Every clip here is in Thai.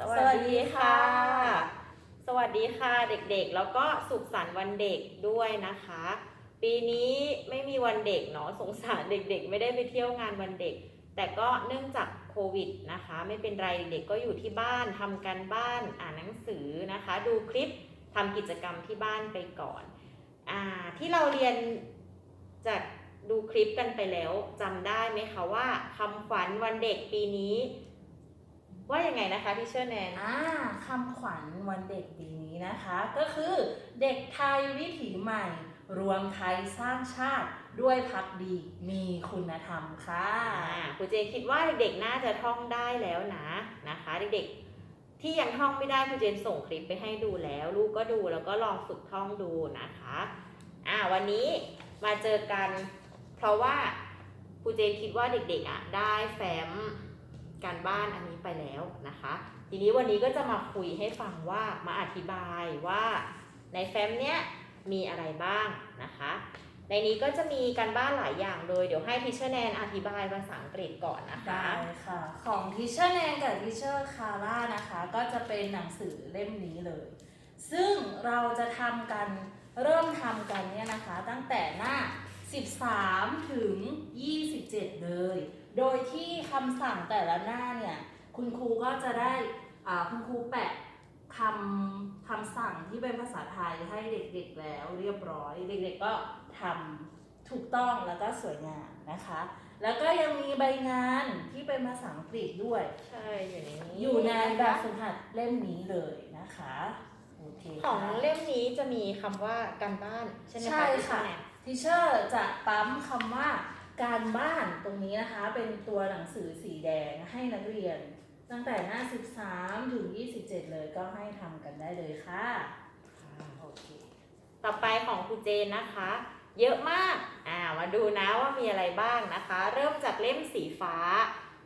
สวัสดีค่ะ สวัสดีค่ะเด็กๆ แล้วก็สุขสันต์วันเด็กด้วยนะคะ ปีนี้ไม่มีวันเด็กเนาะสงสารเด็กๆ ไม่ได้ไปเที่ยวงานวันเด็ก แต่ก็เนื่องจากโควิดนะคะ ไม่เป็นไรเด็กก็อยู่ที่บ้านทำการบ้านอ่านหนังสือนะคะ ดูคลิปทำกิจกรรมที่บ้านไปก่อนอ่าที่เราเรียนจากดูคลิปกันไปแล้วจำได้ไหมคะว่าคำขวัญวันเด็กปีนี้ ว่ายังไงนะคะที่เชื่อแนนอ่าคำขวัญวันเด็กปีนี้นะคะ ก็คือเด็กไทยวิถีใหม่ รวมไทยสร้างชาติด้วยพักดีมีคุณธรรมค่ะอ่าครูเจนคิดว่าเด็กๆน่าจะท่องได้แล้วนะนะคะเด็กๆที่ยังท่องไม่ได้ครูเจนส่งคลิปไปให้ดูแล้ว ลูกก็ดูแล้วก็ลองฝึกท่องดูนะคะอ่าวันนี้มาเจอกัน เพราะว่าครูเจนคิดว่าเด็กๆอะได้แฟ้ม การบ้านอันนี้ไปแล้วนะคะ ทีนี้วันนี้ก็จะมาคุยให้ฟังว่ามาอธิบายว่าในแฟ้มเนี้ยมีอะไรบ้างนะคะ ในนี้ก็จะมีการบ้านหลายอย่างเลยเดี๋ยวให้ทิเชอร์แนนอธิบายภาษาอังกฤษก่อนนะคะได้ค่ะ ของทิเชอร์แนนกับทิเชอร์คาร่านะคะ ก็จะเป็นหนังสือเล่มนี้เลย ซึ่งเราจะทำกันเริ่มทำกันเนี่ยนะคะ ตั้งแต่หน้า 13 ถึง 27 เลย โดยที่คำสั่งแต่ละหน้าเนี่ย คุณครูก็จะได้อ่าคุณครูแปะคำคำสั่งที่เป็นภาษาไทยให้เด็กๆแล้วเรียบร้อย เด็กๆก็ทำถูกต้องแล้วก็สวยงามนะคะ แล้วก็ยังมีใบงานที่เป็นภาษาอังกฤษด้วย ใช่อยู่ในนี้อยู่ในแบบฝึกหัดเล่มนี้เลยนะคะโอเคของค่ะเล่มนี้จะมีคำว่าการบ้าน ใช่ไหมคะใช่ทิชเชอค่ะร์แนนทีเชอร์จะปั๊มคำว่า การบ้านตรงนี้นะคะเป็นตัวหนังสือสีแดงให้นักเรียน ตั้งแต่หน้า 13 ถึง 27 เลยก็ให้ทำกันได้เลยค่ะโอเคต่อไปของครูเจนนะคะ เยอะมากอ่ามาดูนะว่ามีอะไรบ้างนะคะ เริ่มจากเล่มสีฟ้า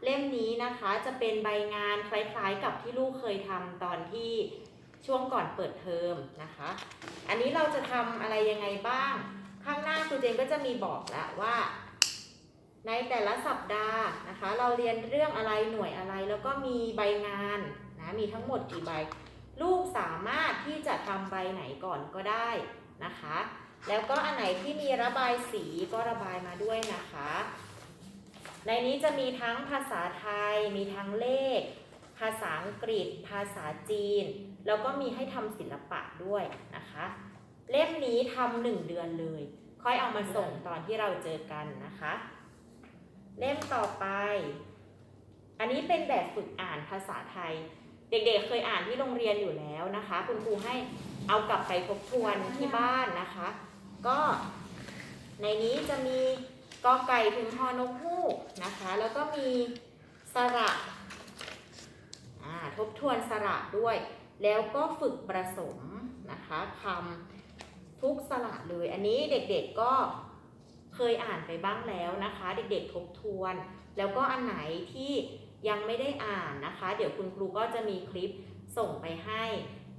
เล่มนี้นะคะจะเป็นใบงานคล้ายๆ กับที่ลูกเคยทำตอนที่ช่วงก่อนเปิดเทอมนะคะ อันนี้เราจะทำอะไรยังไงบ้าง ข้างหน้าครูเจนก็จะมีบอกแล้วว่า ในแต่ละสัปดาห์นะคะ เราเรียนเรื่องอะไรหน่วยอะไรแล้วก็มีใบงานนะมีทั้งหมดกี่ใบ ลูกสามารถที่จะทำใบไหนก่อนก็ได้นะคะ แล้วก็อันไหนที่มีระบายสีก็ระบายมาด้วยนะคะ ในนี้จะมีทั้งภาษาไทย มีทั้งเลข ภาษาอังกฤษ ภาษาจีน แล้วก็มีให้ทำศิลปะด้วยนะคะ เล่มนี้ทำหนึ่งเดือนเลย ค่อยเอามาส่งตอนที่เราเจอกันนะคะ เล่มต่อไป อันนี้เป็นแบบฝึกอ่านภาษาไทย เด็กๆเคยอ่านที่โรงเรียนอยู่แล้วนะคะ คุณครูให้เอากลับไปทบทวนที่บ้านนะคะ ก็ในนี้จะมีกอไก่ถึงฮอนกฮูกนะคะ แล้วก็มีสระทบทวนสระด้วย แล้วก็ฝึกประสมนะคะคำทุกสระเลย อันนี้เด็กๆก็ เคยอ่านไปบ้างแล้วนะคะ เด็กๆทบทวน แล้วก็อันไหนที่ยังไม่ได้อ่านนะคะ เดี๋ยวคุณครูก็จะมีคลิปส่งไปให้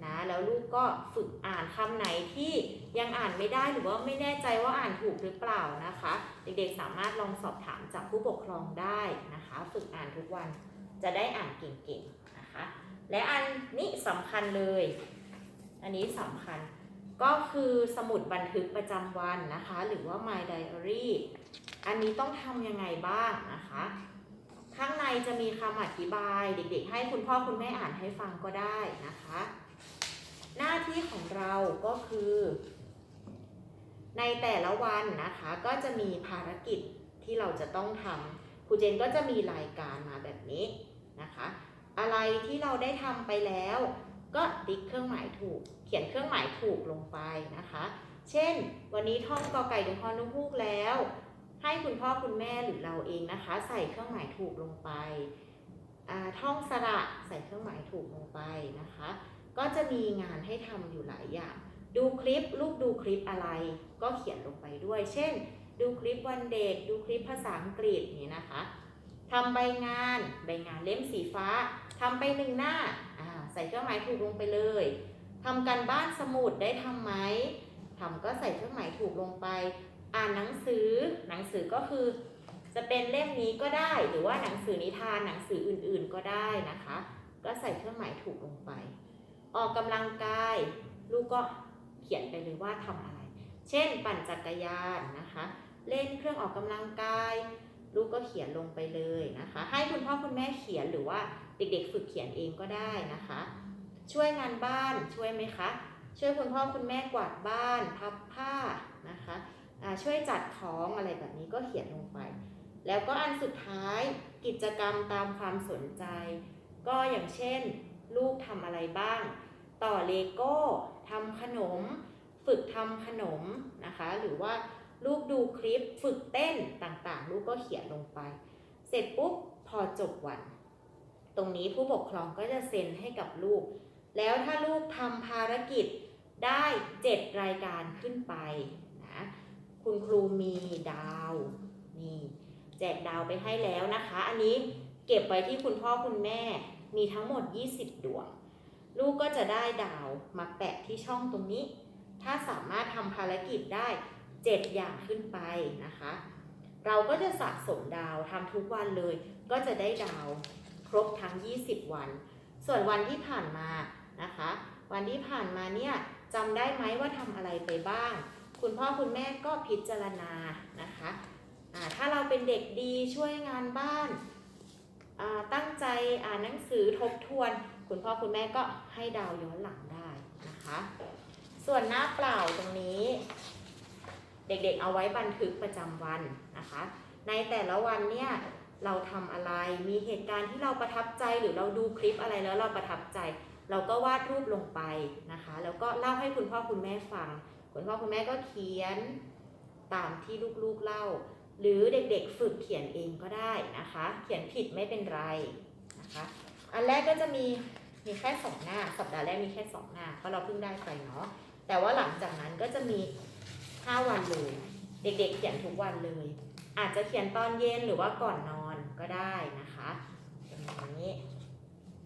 นะแล้วลูกก็ฝึกอ่านคำไหนที่ยังอ่านไม่ได้หรือว่าไม่แน่ใจว่าอ่านถูกหรือเปล่านะคะ เด็กๆสามารถลองสอบถามจากผู้ปกครองได้นะคะ ฝึกอ่านทุกวันจะได้อ่านเก่งๆนะคะ และอันนี้สำคัญเลย อันนี้สำคัญ ก็คือสมุดบันทึกประจำวันนะคะ หรือว่า My Diary อันนี้ต้องทำยังไงบ้างนะคะ ข้างในจะมีคำอธิบายเด็กๆ ให้คุณพ่อคุณแม่อ่านให้ฟังก็ได้นะคะ หน้าที่ของเราก็คือ ในแต่ละวันนะคะก็จะมีภารกิจที่เราจะต้องทำครูเจนก็จะมีรายการมาแบบนี้นะคะ อะไรที่เราได้ทำไปแล้ว ก็ติ๊กเครื่องหมายถูก เขียนเครื่องหมายถูกลงไปนะคะ เช่น วันนี้ท่องกอไก่ถึงฮอนุฮูกแล้ว ให้คุณพ่อคุณแม่หรือเราเองนะคะ ใส่เครื่องหมายถูกลงไปท่องสระใส่เครื่องหมายถูกลงไปนะคะ ก็จะมีงานให้ทำอยู่หลายอย่าง ดูคลิปลูกดูคลิปอะไร ก็เขียนลงไปด้วย เช่น ดูคลิปวันเด็ก ดูคลิปภาษาอังกฤษนี้นะคะทำใบงาน ใบงานเล่มสีฟ้าทำไปหนึ่งหน้า ใส่เครื่องหมายถูกลงไปเลยทำการบ้านสมุดได้ทำไหมทำก็ใส่เครื่องหมายถูกลงไป อ่านหนังสือ หนังสือก็คือ จะเป็นเล่มนี้ก็ได้ หรือว่าหนังสือนิทานหนังสืออื่นๆก็ได้นะคะ ก็ใส่เครื่องหมายถูกลงไป ออกกำลังกาย ลูกก็เขียนไปเลยว่าทำอะไร เช่น ปั่นจักรยานนะคะ เล่นเครื่องออกกำลังกาย ลูกก็เขียนลงไปเลยนะคะ ให้คุณพ่อคุณแม่เขียนหรือว่า เด็กๆ ฝึกเขียนเองก็ได้นะคะ ช่วยงานบ้านช่วยไหมคะ ช่วยคุณพ่อคุณแม่กวาดบ้านพับผ้านะคะช่วยจัดของอะไรแบบนี้ก็เขียนลงไป แล้วก็อันสุดท้ายกิจกรรมตามความสนใจ ก็อย่างเช่น ลูกทำอะไรบ้าง ต่อเลโก้ทำขนม ฝึกทำขนมนะคะ หรือว่าลูกดูคลิปฝึกเต้นต่างๆ ลูกก็เขียนลงไป เสร็จปุ๊บพอจบวัน ตรงนี้ผู้ปกครองก็จะเซ็นให้กับลูก แล้วถ้าลูกทำภารกิจได้ 7 รายการขึ้นไปนะคุณครูมีดาวนี่แจกดาวไปให้แล้วนะคะ อันนี้เก็บไว้ที่คุณพ่อคุณแม่มีทั้งหมด 20 ดวง ลูกก็จะได้ดาวมาแปะที่ช่องตรงนี้ ถ้าสามารถทำภารกิจได้ 7 อย่างขึ้นไปนะคะ เราก็จะสะสมดาวทำทุกวันเลย ก็จะได้ดาว รบทั้ง 20 วัน ส่วนวันที่ผ่านมานะคะ วันที่ผ่านมาเนี่ยจำได้ไหมว่าทำอะไรไปบ้าง คุณพ่อคุณแม่ก็พิจารณานะคะถ้าเราเป็นเด็กดีช่วยงานบ้านาตั้งใจอ่านหนังสือทบทวน คุณพ่อคุณแม่ก็ให้ดาวย้อนหลังได้นะคะ ส่วนหน้าเปล่าตรงนี้ เด็กๆเอาไว้บันทึกประจำวันนะคะ ในแต่ละวันเนี่ย เราทำอะไร มีเหตุการณ์ที่เราประทับใจหรือเราดูคลิปอะไรแล้วเราประทับใจ เราก็วาดรูปลงไปนะคะ แล้วก็เล่าให้คุณพ่อคุณแม่ฟัง คุณพ่อคุณแม่ก็เขียนตามที่ลูกๆเล่า หรือเด็กๆฝึกเขียนเองก็ได้นะคะ เขียนผิดไม่เป็นไรนะคะ อันแรกก็จะมีมีแค่สองหน้า สัปดาห์แรกมีแค่สองหน้าเพราะเราเพิ่งได้ไปเนาะ แต่ว่าหลังจากนั้นก็จะมี5วันเลย เด็กๆเขียนทุกวันเลย อาจจะเขียนตอนเย็นหรือว่าก่อนนอน ก็ได้นะคะอย่างนี้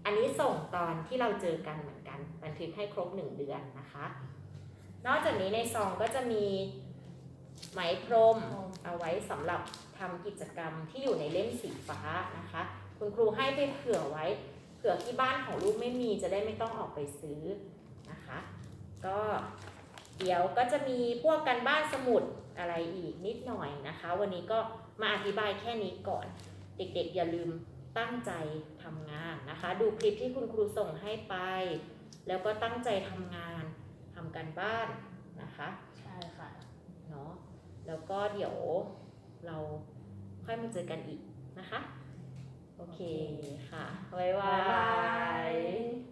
อันนี้ส่งตอนที่เราเจอกันเหมือนกันบันทึกให้ครบ 1 เดือนนะคะ นอกจากนี้ในซองก็จะมีไหมพรมเอาไว้สำหรับทำกิจกรรมที่อยู่ในเล่มสีฟ้านะคะ คุณครูให้ไปเผื่อไว้เผื่อที่บ้านของลูกไม่มีจะได้ไม่ต้องออกไปซื้อนะคะ ก็เดี๋ยวก็จะมีพวกกันบ้านสมุดอะไรอีกนิดหน่อยนะคะ วันนี้ก็มาอธิบายแค่นี้ก่อน เด็กๆอย่าลืมตั้งใจทำงานนะคะ ดูคลิปที่คุณครูส่งให้ไป แล้วก็ตั้งใจทำงานทำกันบ้านนะคะ ใช่ค่ะเนาะแล้วก็เดี๋ยวเราค่อยมาเจอกันอีกนะคะ โอเคค่ะ บ๊ายบาย